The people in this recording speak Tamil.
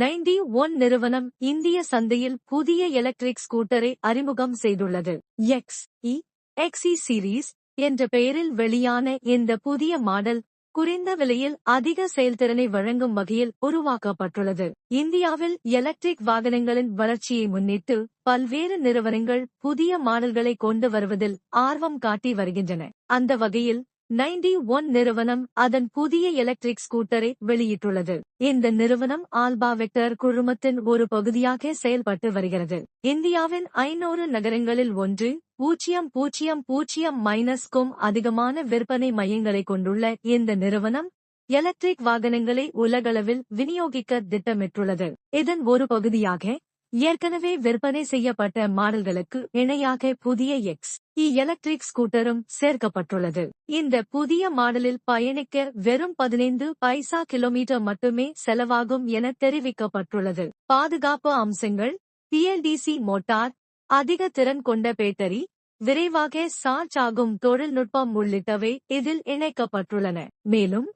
நைன்டி ஒன் நிறுவனம் இந்திய சந்தையில் புதிய எலக்ட்ரிக் ஸ்கூட்டரை அறிமுகம் செய்துள்ளது. எக்ஸ் இ எக்ஸி சீரீஸ் என்ற பெயரில் வெளியான இந்த புதிய மாடல் குறைந்த விலையில் அதிக செயல்திறனை வழங்கும் வகையில் உருவாக்கப்பட்டுள்ளது. இந்தியாவில் எலக்ட்ரிக் வாகனங்களின் வளர்ச்சியை முன்னிட்டு பல்வேறு நிறுவனங்கள் புதிய மாடல்களை கொண்டு வருவதில் ஆர்வம் காட்டி வருகின்றன. அந்த வகையில் நைன்டி ஒன் நிறுவனம் அதன் புதிய எலக்ட்ரிக் ஸ்கூட்டரை வெளியிட்டுள்ளது. இந்த நிறுவனம் ஆல்பா வெக்டர் குழுமத்தின் ஒரு பகுதியாக செயல்பட்டு வருகிறது. இந்தியாவின் ஐநூறு நகரங்களில் ஒன்று பூஜ்ஜியம் பூஜ்ஜியம் பூஜ்ஜியம் மைனஸ்க்கும் அதிகமான விற்பனை மையங்களை கொண்டுள்ள இந்த நிறுவனம் எலக்ட்ரிக் வாகனங்களை உலகளவில் விநியோகிக்க திட்டமிட்டுள்ளது. இதன் ஒரு பகுதியாக ஏற்கனவே விற்பனை செய்யப்பட்ட மாடல்களுக்கு இணையாக புதிய எக்ஸ் இ எலக்ட்ரிக் ஸ்கூட்டரும் சேர்க்கப்பட்டுள்ளது. இந்த புதிய மாடலில் பயணிக்க வெறும் பதினைந்து பைசா கிலோமீட்டர் மட்டுமே செலவாகும் என தெரிவிக்கப்பட்டுள்ளது. பாதுகாப்பு அம்சங்கள் பிஎல்டிசி மோட்டார் அதிக திறன் கொண்ட பேட்டரி விரைவாக சார்ஜ் ஆகும் தொழில்நுட்பம் உள்ளிட்டவை இதில் இணைக்கப்பட்டுள்ளன. மேலும்